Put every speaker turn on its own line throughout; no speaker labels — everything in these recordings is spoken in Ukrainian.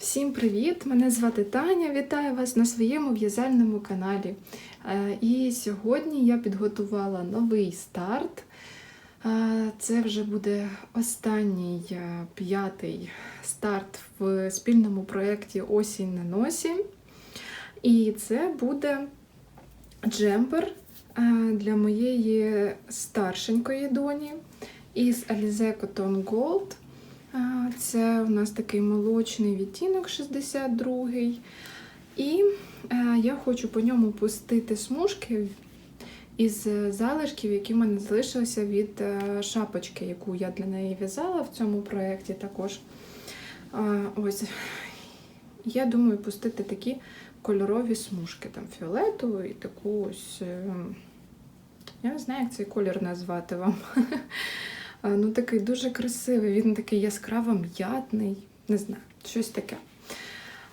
Всім привіт! Мене звати Таня. Вітаю вас на своєму в'язальному каналі. Е, І сьогодні я підготувала новий старт. Е, Це вже буде останній е, п'ятий старт в спільному проєкті Осінь на носі. І це буде джемпер для моєї старшенької доні із Alize Cotton Gold. Це у нас такий молочний відтінок 62 І е, я хочу по ньому пустити смужки із залишків, які в мене залишилися від е, шапочки, яку я для неї в'язала в цьому проєкті також. Ось. Я думаю пустити такі кольорові смужки, там фіолетову і таку ось. е, Я не знаю, як цей колір назвати вам. Ну, такий дуже красивий, він такий яскраво м'ятний, не знаю, щось таке.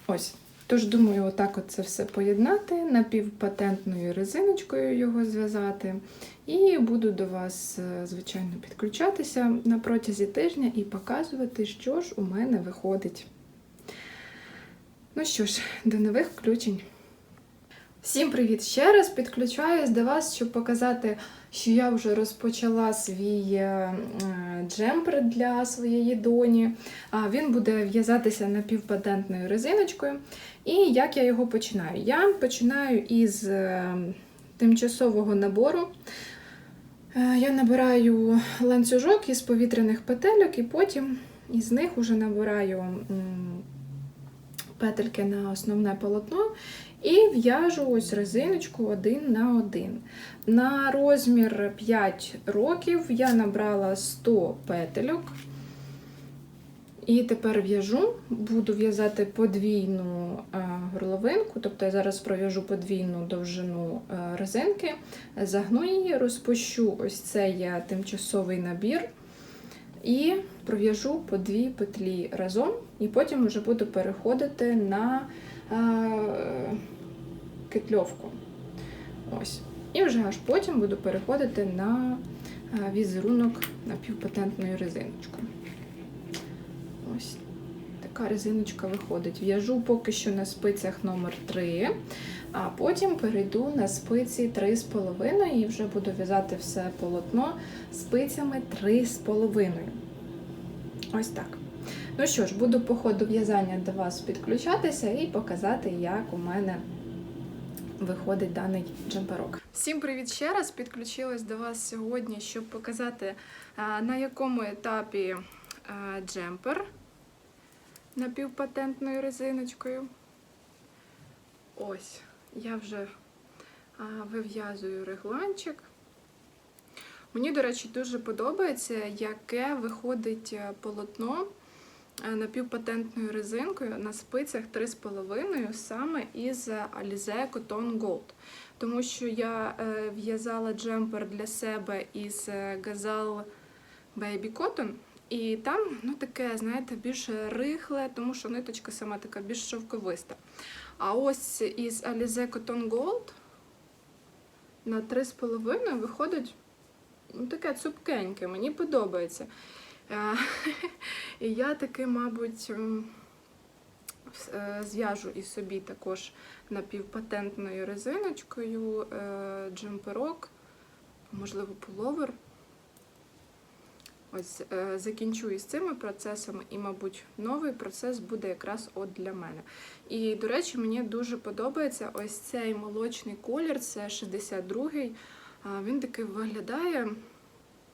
Ось. Тож, думаю, отак от це все поєднати, напівпатентною резиночкою його зв'язати. І буду до вас, е, звичайно, підключатися на протязі тижня і показувати, що ж у мене виходить. Ну що ж, до нових включень. Всім привіт ще раз! Підключаюсь до вас, щоб показати, що я вже розпочала свій е, е, джемпер для своєї доні. А Він буде в'язатися напівпатентною резиночкою. І як я його починаю? Я починаю із е, тимчасового набору. Я набираю ланцюжок із повітряних петельок, і потім із них вже набираю петельки на основне полотно. І в'яжу ось резиночку один на один. На розмір 5 років я набрала 100 петельок. І тепер в'яжу, буду в'язати подвійну е, горловинку, тобто я зараз пров'яжу подвійну довжину е, резинки, загну її, розпущу ось цей е, тимчасовий набір і пров'яжу по дві петлі разом, і потім вже буду переходити на е, кетльовку. Ось. І вже аж потім буду переходити на е, візерунок напівпатентною резиночкою. Ось така резиночка виходить. В'яжу поки що на спицях номер 3 а потім перейду на спиці 3,5 і вже буду в'язати все полотно спицями 3,5. Ось так. Ну що ж, буду по ходу в'язання до вас підключатися і показати, як у мене виходить даний джемперок. Всім привіт ще раз! Підключилась до вас сьогодні, щоб показати, на якому етапі джемпер напівпатентною резиночкою. Ось, я вже вив'язую регланчик. Мені, до речі, дуже подобається, яке виходить е, полотно е, напівпатентною резинкою на спицях 3,5 саме із Alize Cotton Gold. Тому що я е, в'язала джемпер для себе із е, Gazelle Baby Cotton, і там ну, таке, знаєте, більш рихле, тому що ниточка сама така більш шовковиста. А ось із Alize Cotton Gold на 3,5 виходить ну, таке цупкеньке, мені подобається. Е, І я таки, мабуть, е, зв'яжу і собі також напівпатентною резиночкою джемперок, можливо, пуловер. Ось е, закінчу із цими процесами, і, мабуть, новий процес буде якраз от для мене. І, до речі, мені дуже подобається ось цей молочний колір, це 62-й. Він такий виглядає,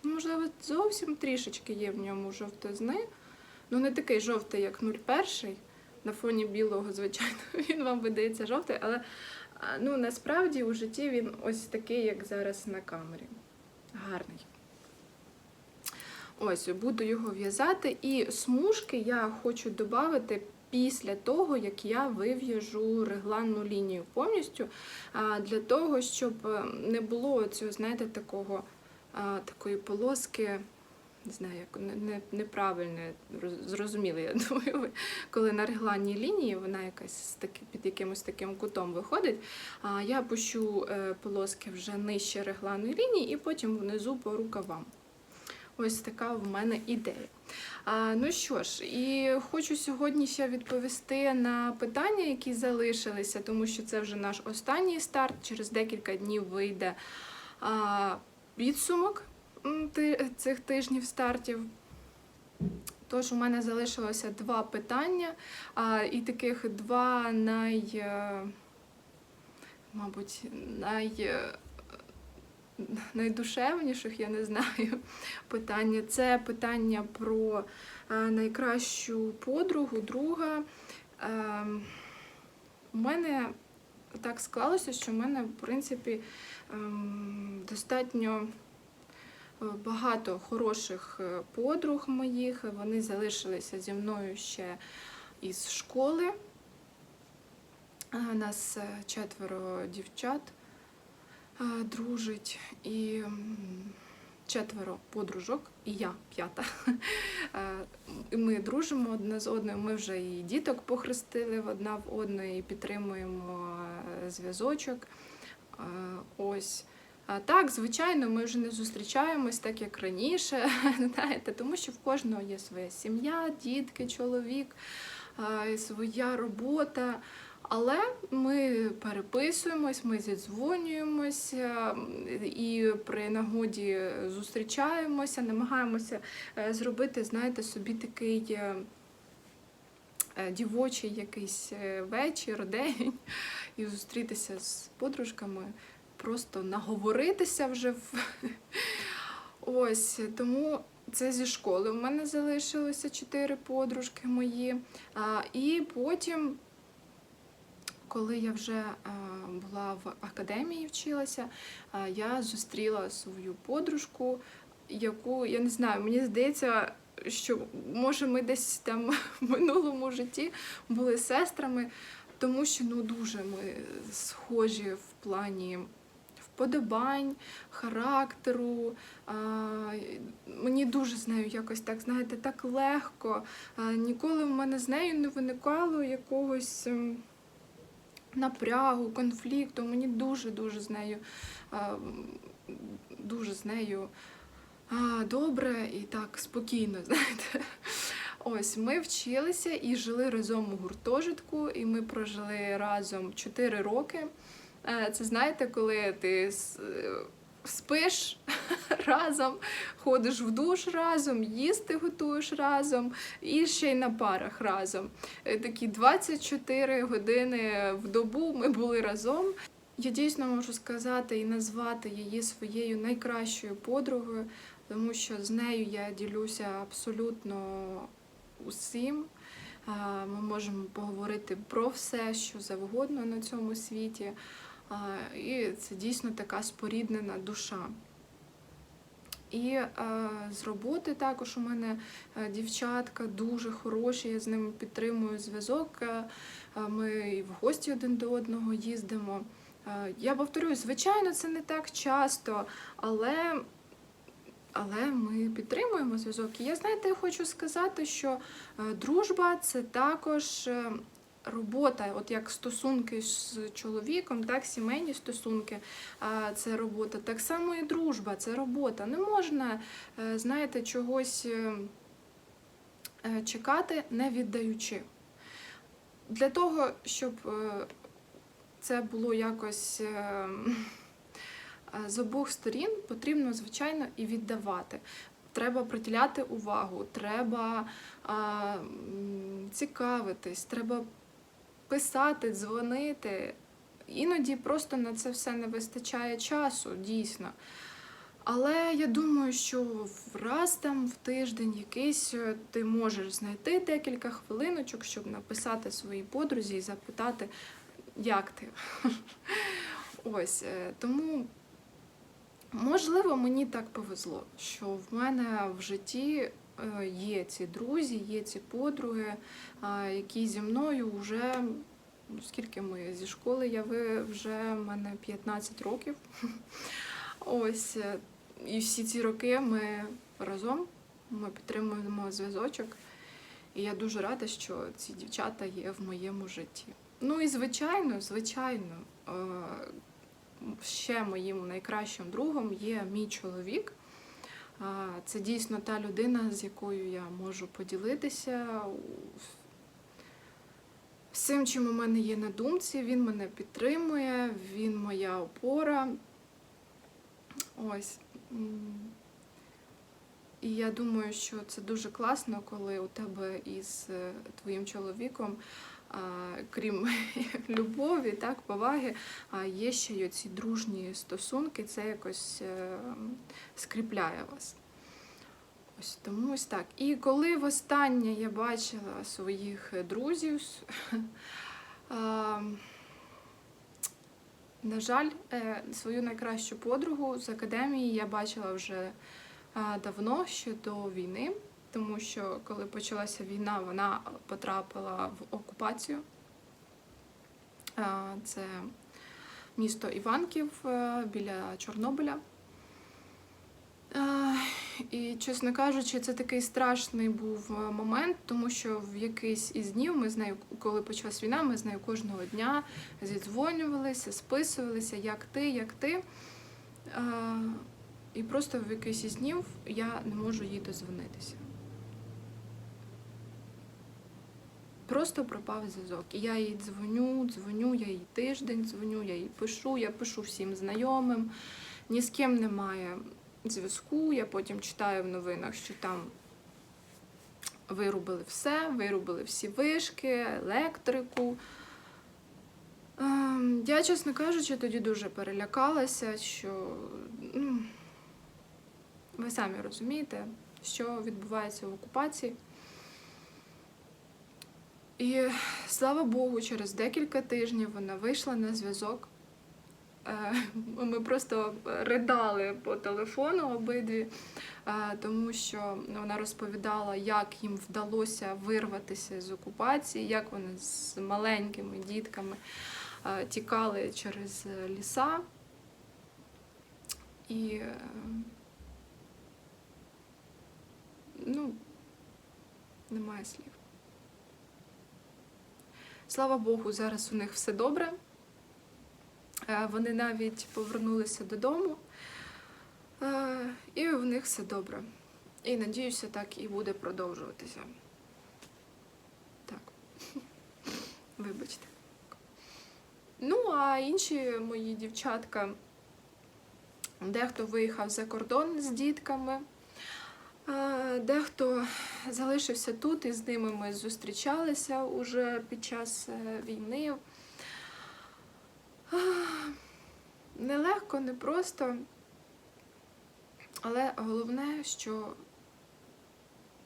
можливо, зовсім трішечки є в ньому жовтизни. Ну, не такий жовтий, як 01. На фоні білого, звичайно, він вам видається жовтий, але ну, насправді у житті він ось такий, як зараз на камері. Гарний. Ось, буду його в'язати. І смужки я хочу додати після того, як я вив'яжу регланну лінію повністю, для того, щоб е, не було цього, знаєте, такого, такої полоски. Не знаю, як не, не, неправильне, зрозуміли, я думаю, ви, коли на регланній лінії вона якась під якимось таким кутом виходить. А я пущу е, полоски вже нижче регланної лінії і потім внизу по рукавам. Ось така в мене ідея. А, ну що ж, і хочу сьогодні ще відповісти на питання, які залишилися, тому що це вже наш останній старт. Через декілька днів вийде а, підсумок цих тижнів стартів. Тож у мене залишилося два питання, а, і таких два най, е, мабуть, най, е, найдушевніших, я не знаю, питання. Це питання про е, найкращу подругу, друга. Е, У мене так склалося, що в мене, в принципі, ем, достатньо е, багато хороших е, подруг моїх. Вони залишилися зі мною ще із школи. Е, Нас четверо дівчат дружить і четверо подружок, і я п'ята. Е, І ми дружимо одна з одною. Ми вже і діток похрестили одна в одної, і підтримуємо е, зв'язочок. Е, Ось. Так, звичайно, ми вже не зустрічаємось так, як раніше, знаєте, тому що в кожного є своя сім'я, дітки, чоловік, своя робота. Але ми переписуємось, ми зідзвонюємося і при нагоді зустрічаємося, намагаємося е, зробити, знаєте, собі такий е, е, дівочий якийсь е, вечір, день і зустрітися з подружками, просто наговоритися вже в ось тому. Це зі школи. У мене залишилося чотири подружки мої. І потім коли я вже е, була в академії вчилася, е, я зустріла свою подружку, яку я не знаю, мені здається, що може ми десь там в минулому житті були сестрами, тому що ну дуже ми схожі в плані. Вподобань, характеру. А, мені дуже з нею якось так, знаєте, так легко. А, ніколи в мене з нею не виникало якогось ем, напрягу, конфлікту. Мені дуже-дуже з нею дуже з нею добре і так спокійно, знаєте. Ось ми вчилися і жили разом у гуртожитку, і ми прожили разом 4 роки. Е, Це знаєте, коли ти е, спиш разом, ходиш в душ разом, їсти готуєш разом і ще й на парах разом. Е, Такі 24 години в добу ми були разом. Я дійсно можу сказати і назвати її своєю найкращою подругою, тому що з нею я ділюся абсолютно усім. Ми можемо поговорити про все, що завгодно на цьому світі. І це дійсно така споріднена душа. І е, з роботи також у мене е, дівчатка дуже хороші, я з ними підтримую зв'язок. Е, е, Ми і в гості один до одного їздимо. Я повторюю, звичайно, це не так часто, але, але ми підтримуємо зв'язок. І я знаєте, хочу сказати, що дружба це також. Робота, от як стосунки з чоловіком, так, сімейні стосунки, це робота. Так само і дружба, це робота. Не можна, е, знаєте, чогось е, е, чекати, не віддаючи. Для того, щоб це було якось з обох сторін, потрібно, звичайно, і віддавати. Треба приділяти увагу, треба а, цікавитись, треба писати, дзвонити. Іноді просто на це все не вистачає часу, дійсно. Але я думаю, що раз там в тиждень якийсь е, ти можеш знайти декілька хвилиночок, щоб написати своїй подрузі і запитати, як ти. Ось е, тому. Можливо, мені так повезло, що в мене в житті є ці друзі, є ці подруги, які зі мною вже ну, скільки ми зі школи, я ви вже в мене 15 років. Ось е, і всі ці роки ми разом ми підтримуємо зв'язочок. І я дуже рада, що ці дівчата є в моєму житті. Ну і звичайно, звичайно, е, ще моїм найкращим другом є мій чоловік. Це дійсно та людина, з якою я можу поділитися всім, чим у мене є на думці. Він мене підтримує, він моя опора. Ось. І я думаю, що це дуже класно, коли у тебе із е, твоїм чоловіком, крім любові, так, поваги, є ще й оці дружні стосунки, це якось е, скріпляє вас. Ось тому ось так. І коли востаннє я бачила своїх друзів, на жаль, е, свою найкращу подругу з академії я бачила вже давно, ще до війни, тому що коли почалася війна, вона потрапила в окупацію. Це місто Іванків е, біля Чорнобиля. Е, І, чесно кажучи, це такий страшний був е, момент, тому що в якийсь із днів ми з нею, коли почалась війна, ми з нею кожного дня зідзвонювалися, списувалися, як ти, як ти. Е, І просто в якийсь із днів я не можу їй дозвонитися. Просто пропав зв'язок. І я їй дзвоню, дзвоню, я їй тиждень дзвоню, я їй пишу, я пишу всім знайомим, ні з ким немає зв'язку. Я потім читаю в новинах, що там вирубили все, вирубили всі вишки, електрику. Ем, Я, чесно кажучи, тоді дуже перелякалася, що ну, ви самі розумієте, що відбувається в окупації. І слава Богу, через декілька тижнів вона вийшла на зв'язок. Е, Ми просто ридали по телефону обидві, е, тому що вона розповідала, як їм вдалося вирватися з окупації, як вони з маленькими дітками е, тікали через ліса. І ну, немає слів. Слава Богу, зараз у них все добре. Е, Вони навіть повернулися додому, е, і в них все добре. І надіюся, так і буде продовжуватися. Так. Вибачте. Ну, а інші мої дівчатка, дехто виїхав за кордон з дітками, дехто залишився тут, і з ними ми зустрічалися уже під час е, війни. Нелегко, непросто, але головне, що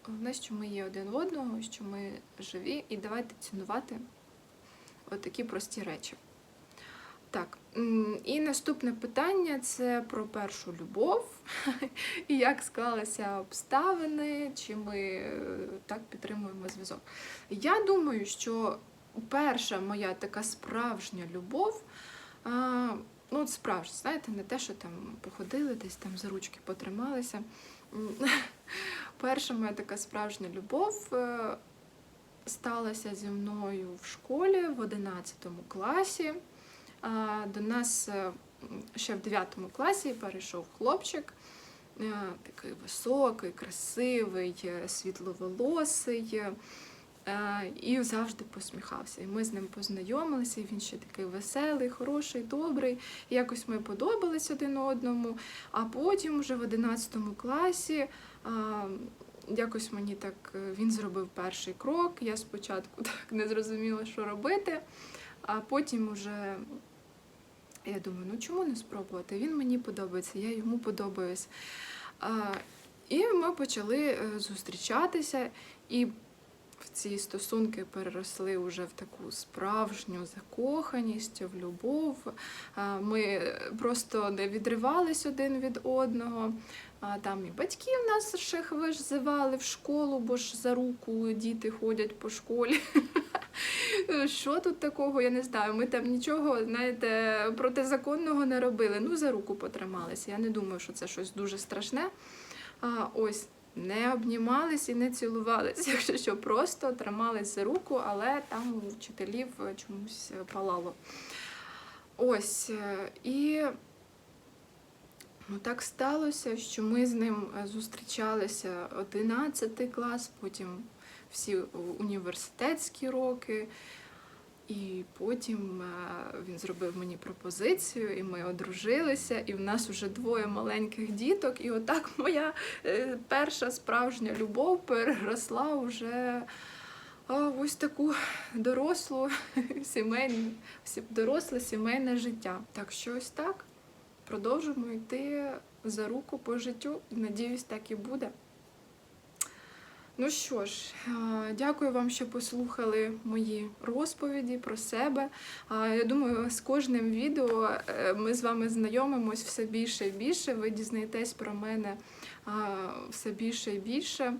головне, що ми є один в одного, що ми живі, і давайте цінувати отакі прості речі. Так, і наступне питання це про першу любов, і як склалися обставини, чи ми е, так підтримуємо зв'язок. Я думаю, що перша моя така справжня любов. Ну, от справжня, знаєте, не те, що там походили, десь там за ручки потрималися. Перша моя така справжня любов е, сталася зі мною в школі в 11 класі. До нас е, ще в 9 класі перейшов хлопчик, е, такий високий, красивий, е, світловолосий. І завжди посміхався. І ми з ним познайомилися, і він ще такий веселий, хороший, добрий. І якось ми подобались один одному. А потім, вже в 11 класі, якось мені так він зробив перший крок. Я спочатку так не зрозуміла, що робити, а потім вже. Я думаю, ну чому не спробувати? Він мені подобається, я йому подобаюсь. І ми почали е, зустрічатися, і ці стосунки переросли вже в таку справжню закоханість, в любов. Ми просто не відривались один від одного. Там і батьків нас ще визивали в школу, бо ж за руку діти ходять по школі. Що тут такого, я не знаю. Ми там нічого, знаєте, протизаконного не робили. Ну, за руку потрималися. Я не думаю, що це щось дуже страшне. А, ось не обнімались і не цілувались, якщо що, просто тримались за руку, але там у вчителів чомусь палало. Ось. е, І Ну так сталося, що ми з ним зустрічалися 11 клас, потім всі університетські роки. І потім е, він зробив мені пропозицію, і ми одружилися, і в нас вже двоє маленьких діток. І отак моя е, перша справжня любов переросла вже ось таку дорослу сімейну, сі- доросле сімейне життя. Так що ось так продовжуємо йти за руку по життю. Надіюсь, так і буде. Ну що ж, е, дякую вам, що послухали мої розповіді про себе. Я думаю, з кожним відео е, ми з вами знайомимось все більше і більше. Ви дізнаєтесь про мене все більше і більше.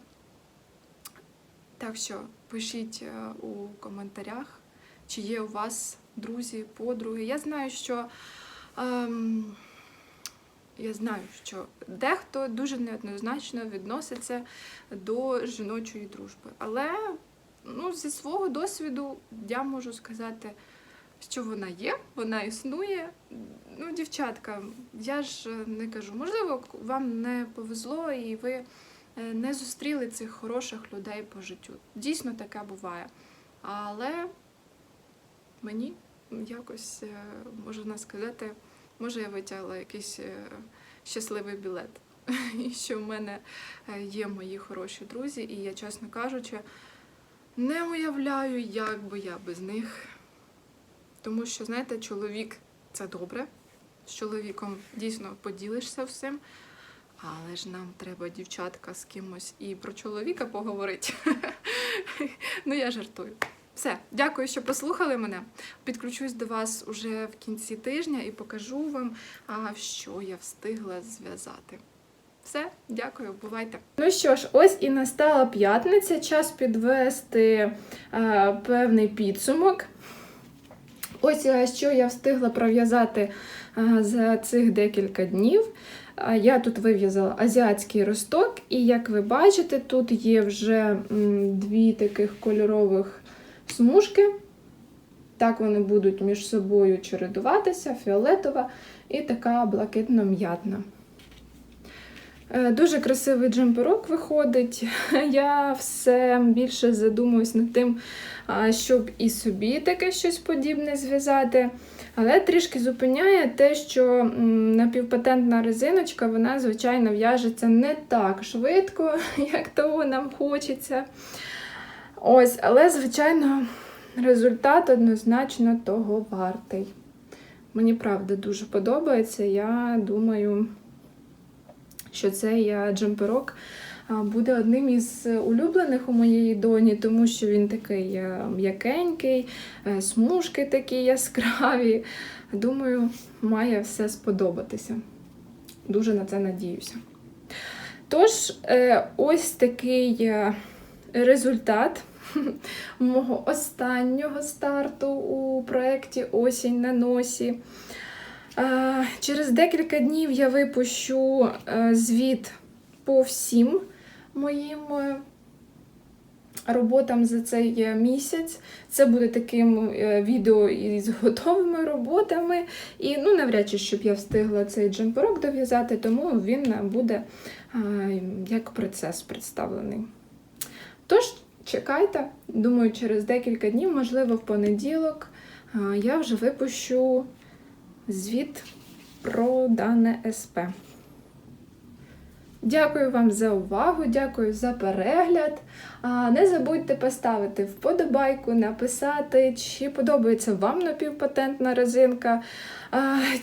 Так що пишіть е, у коментарях, чи є у вас друзі, подруги. Я знаю, що. ем, я знаю, що дехто дуже неоднозначно відноситься до жіночої дружби. Але ну, зі свого досвіду я можу сказати, що вона є, вона існує. Ну, дівчатка, я ж не кажу, можливо, вам не повезло і ви е, не зустріли цих хороших людей по життю. Дійсно таке буває. Але мені якось е, можна сказати, може я витягла якийсь е, щасливий білет. І що в мене е, є мої хороші друзі, і я, чесно кажучи, не уявляю, як би я без них. Тому що, знаєте, чоловік це добре. З чоловіком дійсно поділишся всім. Але ж нам треба дівчатка з кимось і про чоловіка поговорити. ну, я жартую. Все, дякую, що послухали мене. Підключусь до вас уже в кінці тижня і покажу вам, що я встигла зв'язати. Все, дякую, бувайте. Ну що ж, ось і настала п'ятниця. Час підвести е, певний підсумок. Ось що я встигла пров'язати за цих декілька днів. Я тут вив'язала азіатський росток, і як ви бачите, тут є вже дві таких кольорових смужки. Так вони будуть між собою чередуватися, фіолетова і така блакитно-м'ятна. Е, Дуже красивий джемперок виходить. Я все більше задумуюсь над тим, щоб і собі таке щось подібне зв'язати. Але трішки зупиняє те, що напівпатентна резиночка, вона, звичайно, в'яжеться не так швидко, як того нам хочеться. Ось, але, звичайно, результат однозначно того вартий. Мені правда дуже подобається. Я думаю, що цей джемперок буде одним із улюблених у моєї доні, тому що він такий е, м'якенький, е, смужки такі яскраві. Думаю, має все сподобатися. Дуже на це надіюся. Тож, е, ось такий результат мого останнього старту у проєкті Осінь на носі. Через декілька днів я випущу е, звіт по всім моїм е, роботам за цей е, місяць. Це буде таким відео із готовими роботами. І ну, навряд чи щоб я встигла цей джемперок дов'язати, тому він буде як процес представлений. Тож, чекайте, думаю, через декілька днів, можливо, в понеділок, е, я вже випущу звіт про дане СП. Дякую вам за увагу, дякую за перегляд. Не забудьте поставити вподобайку, написати, чи подобається вам напівпатентна резинка,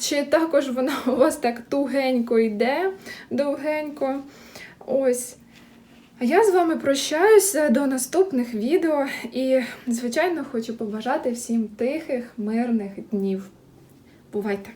чи також вона у вас так тугенько йде, довгенько. Ось. Я з вами прощаюся до наступних відео і, звичайно, хочу побажати всім тихих, мирних днів. Бувайте!